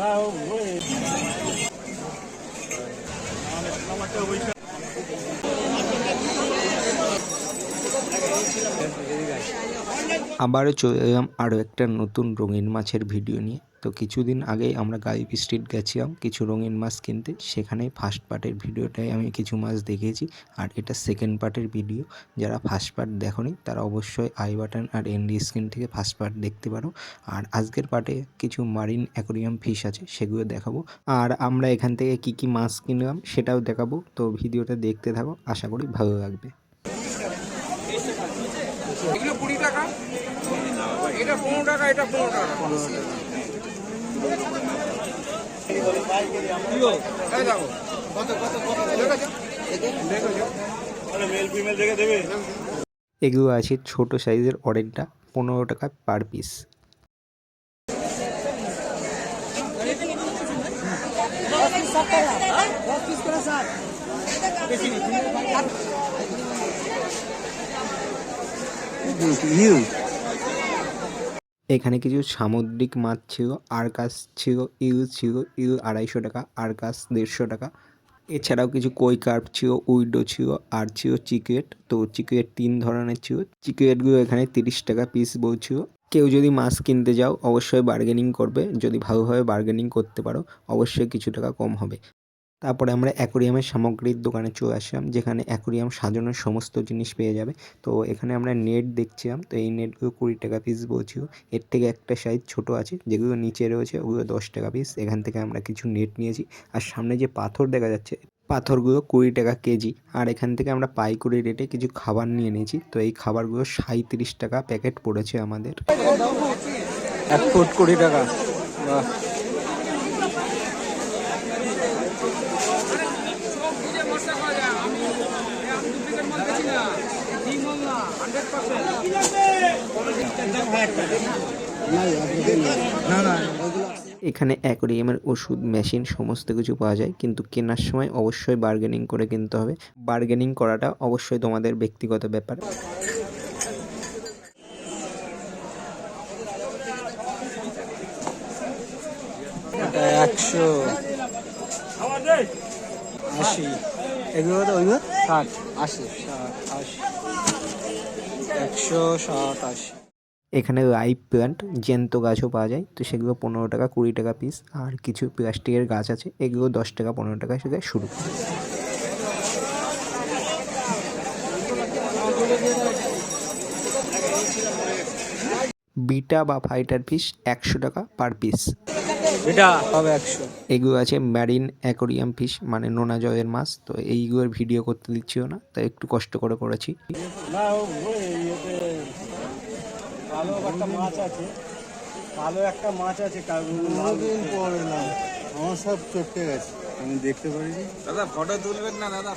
No way. আবারও চলে এলাম আরও একটা নতুন রঙিন মাছের ভিডিও নিয়ে। তো কিছুদিন আগেই আমরা গাইব স্ট্রিট গেছিলাম কিছু রঙিন মাছ কিনতে। সেখানে ফার্স্ট পার্টের ভিডিওটাই আমি কিছু মাছ দেখেছি আর এটা সেকেন্ড পার্টের ভিডিও। যারা ফার্স্ট পার্ট দেখোনি, তারা অবশ্যই আই বাটন আর এনডি স্ক্রিন থেকে ফার্স্ট পার্ট দেখতে পারো। আর আজকের পার্টে কিছু মারিন অ্যাকোরিয়াম ফিশ আছে, সেগুলো দেখাবো। আর আমরা এখান থেকে কি কি মাছ কিনলাম, সেটাও দেখাবো। তো ভিডিওটা দেখতে থাকো, আশা করি ভালো লাগবে এগুলো কুড়ি টাকা এটা পনেরো টাকা এটা পনেরো টাকা? এগুলো আছে ছোট সাইজের অরেঞ্জটা পনেরো টাকা পার পিস এখানে কিছু সামুদ্রিক মাছ ছিল, আরকাস ছিল, ইল ছিল, ইল আড়াইশো টাকা, আরকাস দেড়শো টাকা। এছাড়াও কিছু কই কার্প ছিল, উইডো ছিল, আর ছিল চিকেট তো চিকেট তিন ধরনের ছিল। চিকেটগুলো এখানে তিরিশ টাকা পিস বলছিল কেউ যদি মাছ কিনতে যাও, অবশ্যই বার্গেনিং করবে। যদি ভালোভাবে বার্গেনিং করতে পারো, অবশ্যই কিছু টাকা কম হবে। তারপরে আমরা অ্যাকোরিয়ামের সামগ্রীর দোকানে চলে আসলাম, যেখানে অ্যাকোরিয়াম সাজানোর সমস্ত জিনিস পেয়ে যাবে। তো এখানে আমরা নেট দেখছিলাম, তো এই নেটগুলো কুড়ি টাকা পিস বলছিল। এর থেকে একটা সাইজ ছোট আছে, যেগুলো নিচে রয়েছে, ওগুলো দশ টাকা পিস এখান থেকে আমরা কিছু নেট নিয়েছি। আর সামনে যে পাথর দেখা যাচ্ছে, পাথরগুলো কুড়ি টাকা কেজি। আর এখান থেকে আমরা পাইকুড়ি রেটে কিছু খাবার নিয়ে নিয়েছি। তো এই খাবারগুলো সাঁত্রিশ টাকা প্যাকেট পড়েছে আমাদের। এক ফুট কুড়ি টাকা। বাহ না। না এখানে অ্যাকোরিয়ামের ওষুধ মেশিন সমস্ত কিছু পাওয়া যায় কিন্তু কেনার সময় অবশ্যই বার্গেনিং করে কিনতে হবে। বার্গেনিং করাটা অবশ্যই তোমাদের ব্যক্তিগত ব্যাপার। একশো আশি। এগুলো তো ওইগুলো ষাট আশি ষাট আশি একশো ষাট আশি। এখানে লাইভ প্ল্যান্ট জ্যান্ত গাছও পাওয়া যায়। তো সেগুলো পনেরো টাকা কুড়ি টাকা পিস আর কিছু প্লাস্টিকের গাছ আছে এগুলো দশ টাকা পনেরো টাকা থেকে শুরু। বিটা বা ফাইটার পিস একশো টাকা পার পিস এটা? হবে একশো। এগুলো আছে ম্যারিন অ্যাকোরিয়াম ফিশ মানে নোনা জলের মাছ তো এইগুলোর ভিডিও করতে দিচ্ছিও না তাই একটু কষ্ট করে করেছি। কালো একটা মাছ আছে কালো একটা মাছ আছে দিন পরে না আমার সব চটকে গেছে আমি দেখতে পারিনি। দাদা ফটো তুলবেন না দাদা?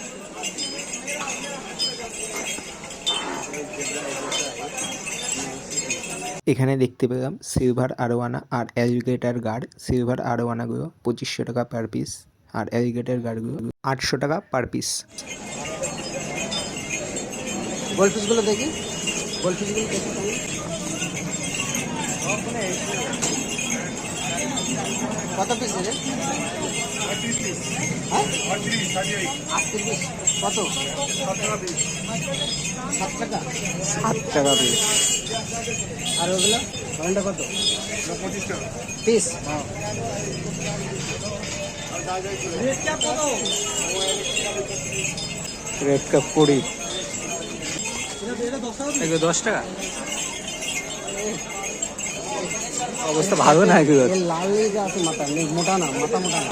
এখানে দেখতে পেলাম সিলভার আরোয়ানা আর অ্যালিগেটার গার্ড সিলভার আরোয়ানাগুলো পঁচিশশো টাকা পার পিস আর অ্যালিগেটার গার্ডগুলো আটশো টাকা পার পিস গোল পিসগুলো দেখি। কত পিস কত? সাত টাকা। সাত টাকা পিস আর ওগুলো? ঘণ্টা কত? পিস রেড কাপ কুড়ি। এগুলো দশ টাকা? অবস্থা ভালো না এগুলো লাল লেগে আছে মাথা মোটা না মাথা মোটা না।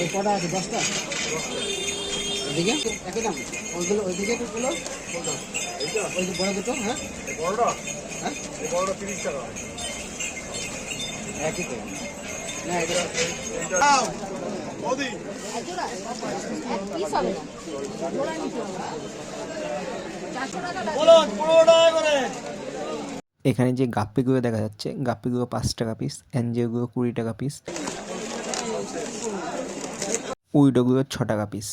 এই কটা আছে? দশটা? এদিকে? একই দাম? ওইগুলো ওইদিকে ওইগুলো ওই যে বড় দুটো? হ্যাঁ? হ্যাঁ? একই তো পিস হবে না জোড়া নিতে হবে চারশো টাকা এখানে যে গাপ্পিগুলো দেখা যাচ্ছে গাপ্পিগুলো পাঁচ টাকা পিস অ্যাঞ্জেলগুলো কুড়ি টাকা পিস উইডোগুলো ছ টাকা পিস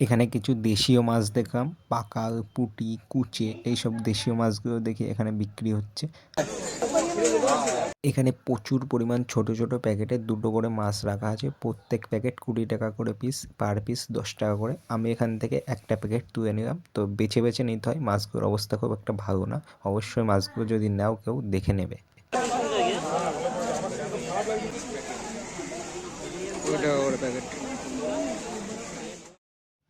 এখানে কিছু দেশীয় মাছ দেখলাম। পাকাল, পুটি, কুচে, এইসব দেশীয় মাছগুলো দেখে এখানে বিক্রি হচ্ছে। এখানে প্রচুর পরিমাণ ছোট ছোট প্যাকেটে দুটো করে মাছ রাখা আছে। প্রত্যেক প্যাকেট কুড়ি টাকা করে পিস পার পিস দশ টাকা করে। আমি এখান থেকে একটা প্যাকেট তুলে নিলাম। তো বেছে বেছে নিতে হয়। মাছগুলোর অবস্থা খুব একটা ভালো না। অবশ্যই মাছগুলো যদি নাও, কেউ দেখে নেবে।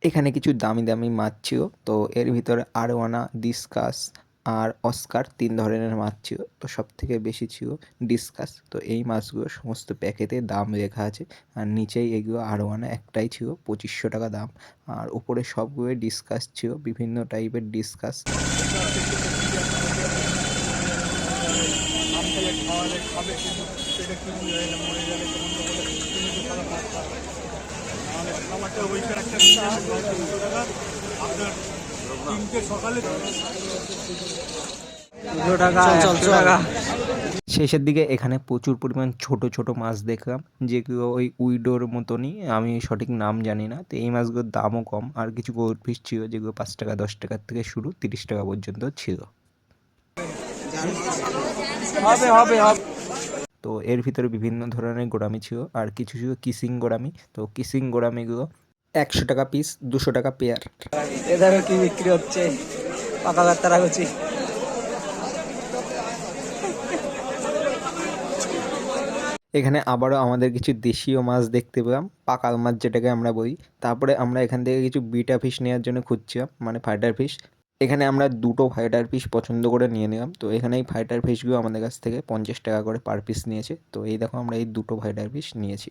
এখানে কিছু দামি দামি মাছ ছিল। তো এর ভিতরে আরওয়ানা ডিসকাস আর অস্কার তিন ধরনের মাছ ছিল, তো সব থেকে বেশি ছিল ডিসকাস। তো এই মাছগুলো সমস্ত প্যাকেটে দাম লেখা আছে, আর নিচেই এগুলো আরওয়ানা একটাই ছিল, পঁচিশশো টাকা দাম। আর উপরে সবগুলোই ডিসকাস ছিল, বিভিন্ন টাইপের ডিসকাস। দুশো টাকা টাকা। শেষের দিকে এখানে প্রচুর পরিমাণ ছোট ছোট মাছ দেখলাম যেগুলো ওই উইডোর মতনই আমি সঠিক নাম জানি না তো এই মাছগুলোর দামও কম আর কিছু গোল্ড ফিশ ছিল যেগুলো পাঁচ টাকা দশ টাকার থেকে শুরু তিরিশ টাকা পর্যন্ত ছিল। হবে হবে হবে। তো এর ভিতরে বিভিন্ন ধরনের গোড়ামি ছিল আর কিছু ছিল কিসিং গোড়ামি তো কিসিং গোড়ামিগুলো একশো টাকা পিস দুশো টাকা পেয়ার এধারে কি বিক্রি হচ্ছে? পাকা বার্তা করছি এখানে আবারও আমাদের কিছু দেশীয় মাছ দেখতে পেলাম পাকাল মাছ যেটাকে আমরা বলি। তারপরে আমরা এখান থেকে কিছু বিটা ফিশ নেওয়ার জন্য খুঁজছিলাম মানে ফাইটার ফিশ এখানে আমরা দুটো ফাইটার ফিশ পছন্দ করে নিয়ে নিলাম। তো এখানে এই ফাইটার ফিশগুলো আমাদের কাছ থেকে পঞ্চাশ টাকা করে পার পিস নিয়েছে। তো এই দেখো আমরা এই দুটো ফাইটার ফিশ নিয়েছি।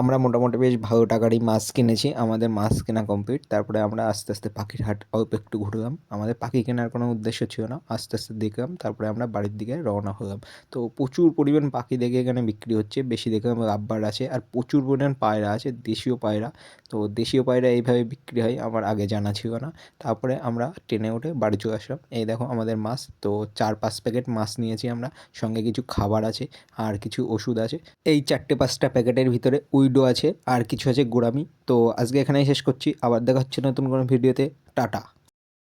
আমরা মোটামুটি বেশ ভালো টাকারই মাছ কিনেছি। আমাদের মাছ কেনা কমপ্লিট তারপরে আমরা আস্তে আস্তে পাখির হাট অল্প একটু ঘুরলাম। আমাদের পাখি কেনার কোনো উদ্দেশ্য ছিল না, আস্তে আস্তে দেখলাম, তারপরে আমরা বাড়ির দিকে রওনা হলাম। তো প্রচুর পরিমাণ পাখি দেখে এখানে বিক্রি হচ্ছে, বেশি দেখলাম রাব্বার আছে, আর প্রচুর পরিমাণ পায়রা আছে, দেশীয় পায়রা। তো দেশীয় পায়রা এইভাবে বিক্রি হয়, আমার আগে জানা ছিল না। তারপরে আমরা ট্রেনে উঠে বাড়ি চলে আসলাম। এই দেখো আমাদের মাছ, তো চার পাঁচ প্যাকেট মাছ নিয়েছি আমরা, সঙ্গে কিছু খাবার আছে, আর কিছু ওষুধ আছে। এই চারটে পাঁচটা প্যাকেটের ভিতরে উইডো আছে আর কিছু আছে গোড়ামি। তো আজকে এখানেই শেষ করছি। আবার দেখা হচ্ছে নতুন কোনো ভিডিওতে। টাটা।